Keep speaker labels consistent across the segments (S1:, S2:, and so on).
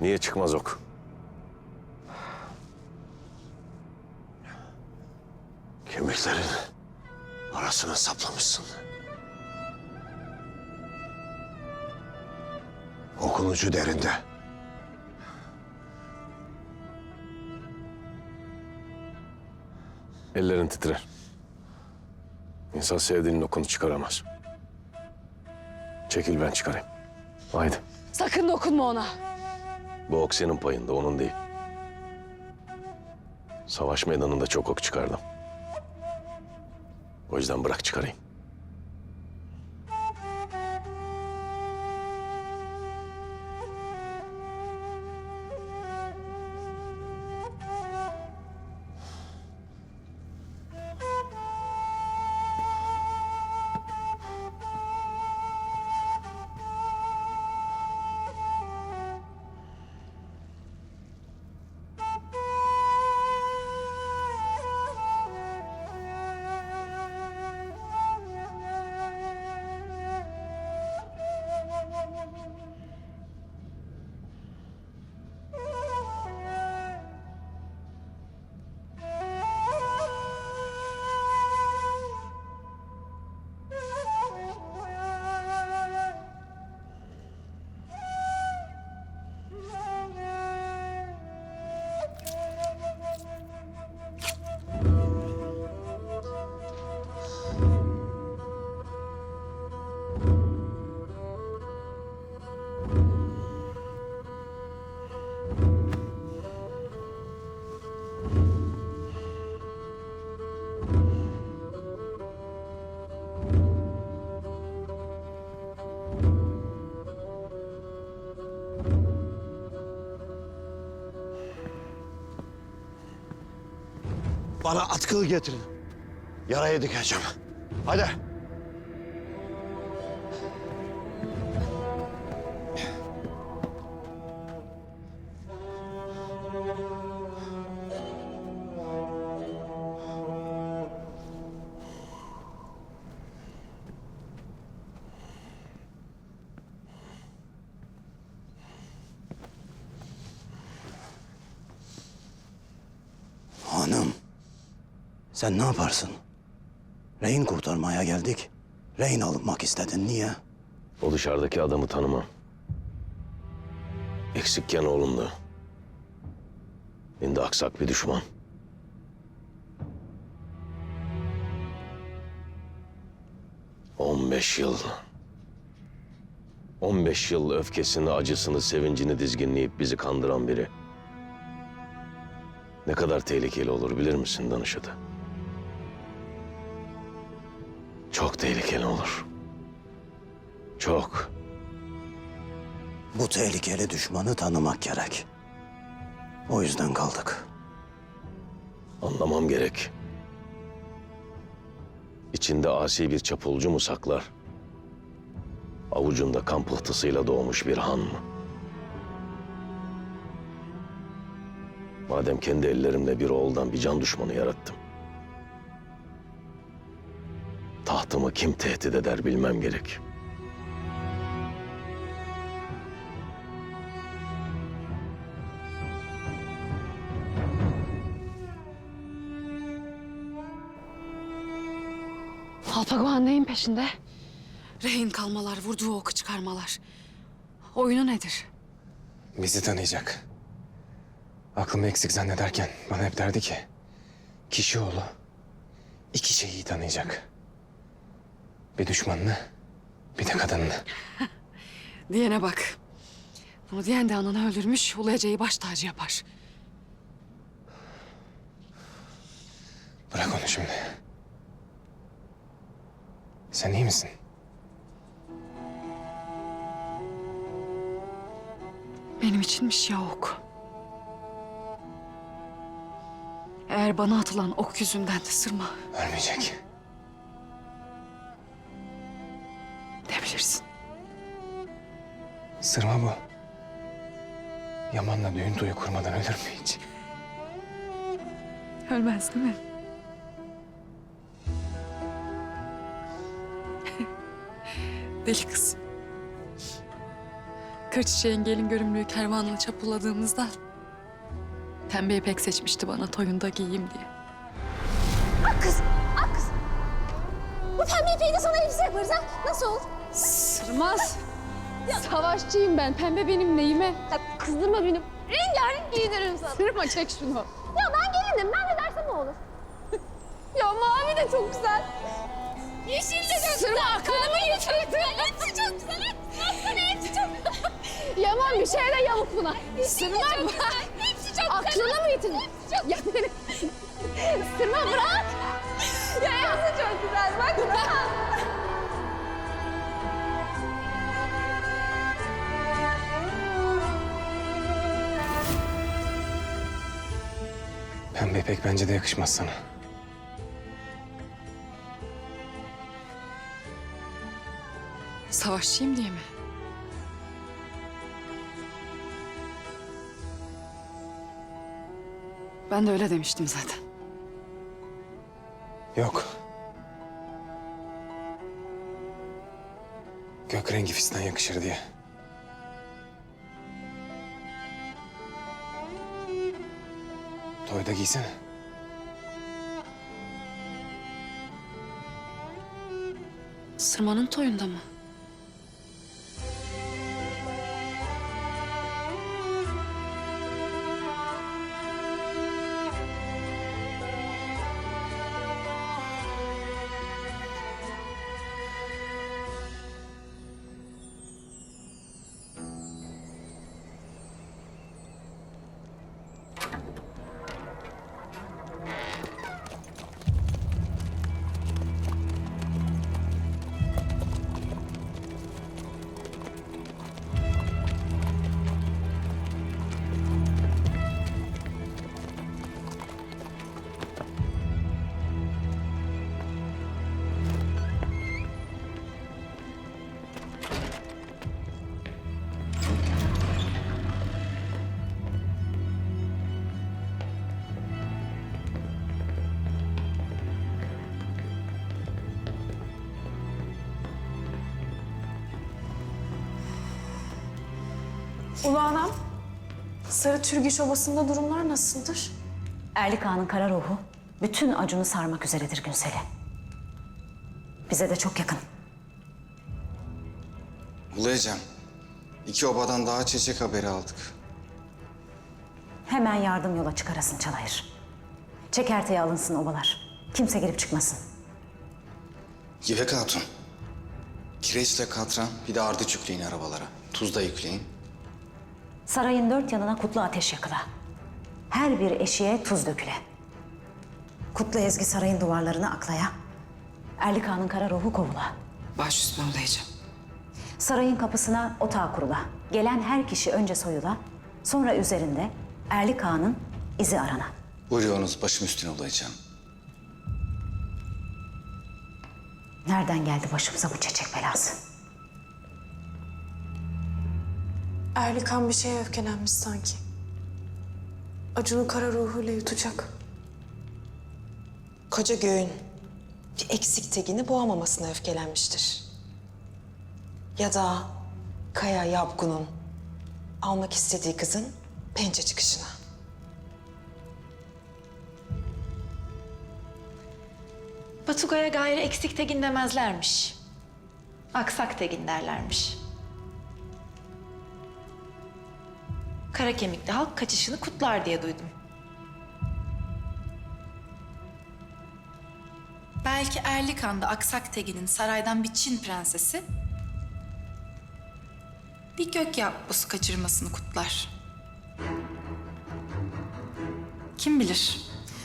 S1: Niye çıkmaz ok? Kemiklerin arasına saplamışsın. Okun ucu derinde. Ellerin titrer. İnsan sevdiğinin okunu çıkaramaz. Çekil ben çıkarayım. Haydi.
S2: Sakın dokunma ona.
S1: Bu ok senin payında, onun değil. Savaş meydanında çok ok çıkardım. O yüzden bırak çıkarayım.
S3: Bana atkılı getirin. Yaraya dikeceğim. Hadi.
S4: Sen ne yaparsın? Rehin kurtarmaya geldik. Rehin alınmak istedin. Niye?
S1: O dışarıdaki adamı tanımam. Eksikken oğlumdu. Şimdi aksak bir düşman. On beş yıl. On beş yıl öfkesini, acısını, sevincini dizginleyip bizi kandıran biri. Ne kadar tehlikeli olur bilir misin danışadı? Çok tehlikeli olur. Çok.
S4: Bu tehlikeli düşmanı tanımak gerek. O yüzden kaldık.
S1: Anlamam gerek. İçinde asi bir çapulcu mu saklar? Avucunda kan pıhtısıyla doğmuş bir han mı? Madem kendi ellerimle bir oğuldan bir can düşmanı yarattım. Kim tehdit eder bilmem gerek.
S2: Alpagoğan neyin peşinde?
S5: Rehin kalmalar, vurduğu oku çıkarmalar. Oyunu nedir?
S6: Bizi tanıyacak. Aklımı eksik zannederken bana hep derdi ki... ...kişi oğlu iki şeyi tanıyacak. Bir düşmanını, bir de kadınını.
S5: Diyene bak. Bunu diyen de ananı öldürmüş, Ulu Ece'yi baş tacı yapar.
S6: Bırak onu şimdi. Sen iyi misin?
S5: Benim içinmiş ya ok. Eğer bana atılan ok yüzünden sırma
S6: Ölmeyecek. Sırma bu. Yaman'la düğün toyu kurmadan ölür mü hiç?
S5: Ölmez değil mi? Deli kız. Kır çiçeğin gelin görümlüğü kervanını çapuladığımızda pembe ipek seçmişti bana toyunda giyeyim diye.
S7: Ak kız, ak kız. Bu pembe ipeği de sana elbise yaparız ha. Nasıl olur?
S2: Sırmaz. Savaşçıyım ben. Pembe benim neyime?
S7: Ya kızdırma beni. Rengarenk giydiririm sana.
S2: Sırma çek şunu.
S7: Ya ben gelinim. Ben ne dersem o olur. ya mavi de çok güzel. Yeşil de çok.
S2: Sırma aklını mı yitirdin?
S7: Hepsi çok güzel. Baksana hepsi çok güzel.
S2: Yaman bir şey de yamuk buna.
S7: Sırma
S2: bırak.
S7: Hepsi çok güzel.
S2: Aklını mı yitirdin? Ya beni...
S7: Sırma bırak. ya hepsi çok güzel. Bak bırak.
S6: Pembe ipek bence de yakışmaz sana.
S5: Savaşçıyım diye mi? Ben de öyle demiştim zaten.
S6: Yok. Gök rengi fistan yakışır diye. Toyda giysene.
S5: Sırmanın toyunda mı?
S8: Ulu anam, Sarı Türgüş Obası'nda durumlar nasıldır?
S9: Erlik Ağa'nın kara ruhu bütün acını sarmak üzeredir Günsel'e. Bize de çok yakın.
S10: Ulayacağım. İki obadan daha çiçek haberi aldık.
S9: Hemen yardım yola çıkarasın Çalayır. Çekerteye alınsın obalar. Kimse girip çıkmasın.
S10: Givek Hatun. Kireçle katran bir de ardıç yükleyin arabalara. Tuz da yükleyin.
S9: Sarayın dört yanına kutlu ateş yakıla. Her bir eşiğe tuz döküle. Kutlu Ezgi sarayın duvarlarını aklaya. Erlik Ağa'nın kara ruhu kovula.
S5: Baş üstüne olayacağım.
S9: Sarayın kapısına otağı kurula. Gelen her kişi önce soyula. Sonra üzerinde Erlik Ağa'nın izi arana.
S10: Buyuruyorsunuz başım üstüne ulayacağım.
S9: Nereden geldi başımıza bu çiçek belası?
S8: Erlikan bir şeye öfkelenmiş sanki. Acun'u kara ruhuyla yutacak.
S11: Koca göğün bir eksik tegini boğamamasına öfkelenmiştir. Ya da Kaya Yapgun'un almak istediği kızın pençe çıkışına.
S12: Batugay'a gayrı eksik tegin demezlermiş. Aksak tegin derlermiş. Kara kemikli halk kaçışını kutlar diye duydum. Belki Erlikan'da Aksak Tegin'in saraydan bir Çin prensesi bir gök yapbosu kaçırmasını kutlar. Kim bilir?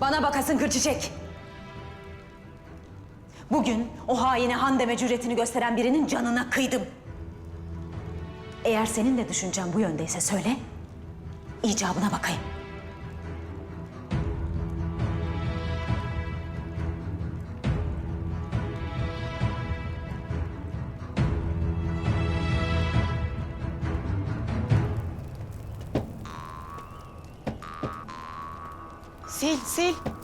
S9: Bana bakasın Kırçiçek. Bugün o haine han deme cüretini gösteren birinin canına kıydım. Eğer senin de düşüncen bu yöndeyse söyle, icabına bakayım.
S11: Sil, sil.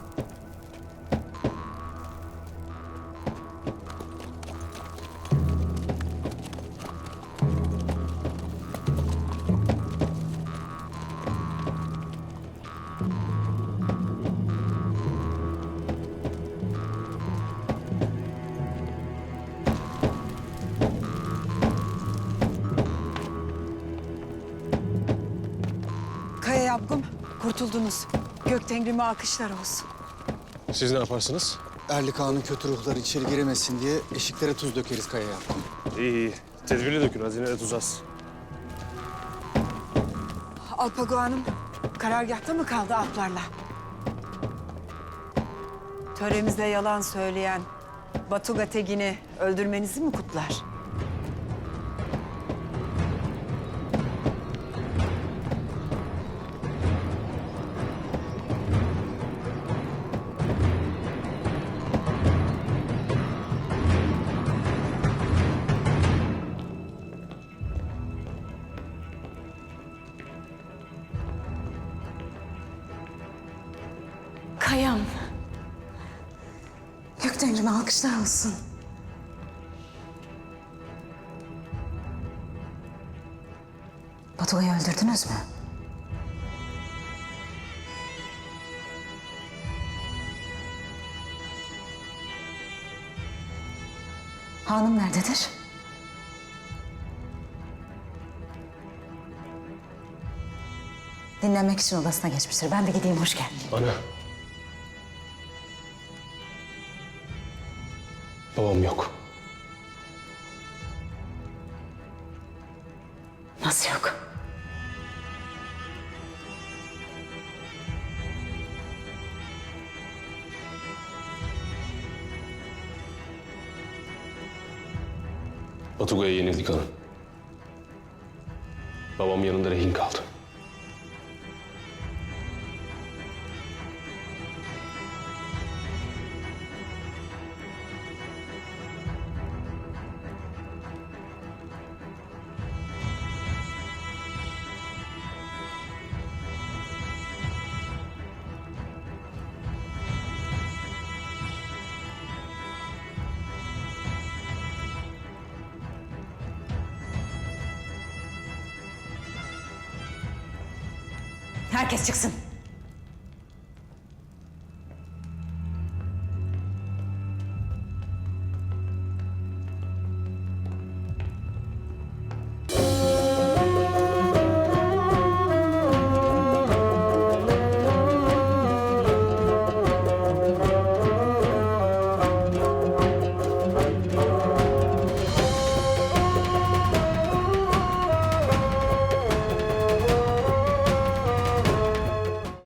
S11: Yapgım, kurtuldunuz. Gök tengrime akışlar olsun.
S13: Siz ne yaparsınız?
S14: Erlik Ağa'nın kötü ruhları içeri giremesin diye eşiklere tuz dökeriz kayaya.
S13: İyi iyi. Tedbirli dökün. Hazinede tuz az.
S11: Alpago Hanım, karargahta mı kaldı atlarla? Töremizde yalan söyleyen Batuga Tegin'i öldürmenizi mi kutlar?
S9: Kayam. Göktenrime alkışlar olsun. Batuga'yı öldürdünüz mü? Hanım nerededir? Dinlenmek için odasına geçmiştir. Ben de gideyim, hoş geldin.
S13: Ana. Babam yok.
S9: Nasıl yok?
S15: Batuga'ya yenildik ana. Babam yanında rehin kaldı.
S9: Herkes çıksın.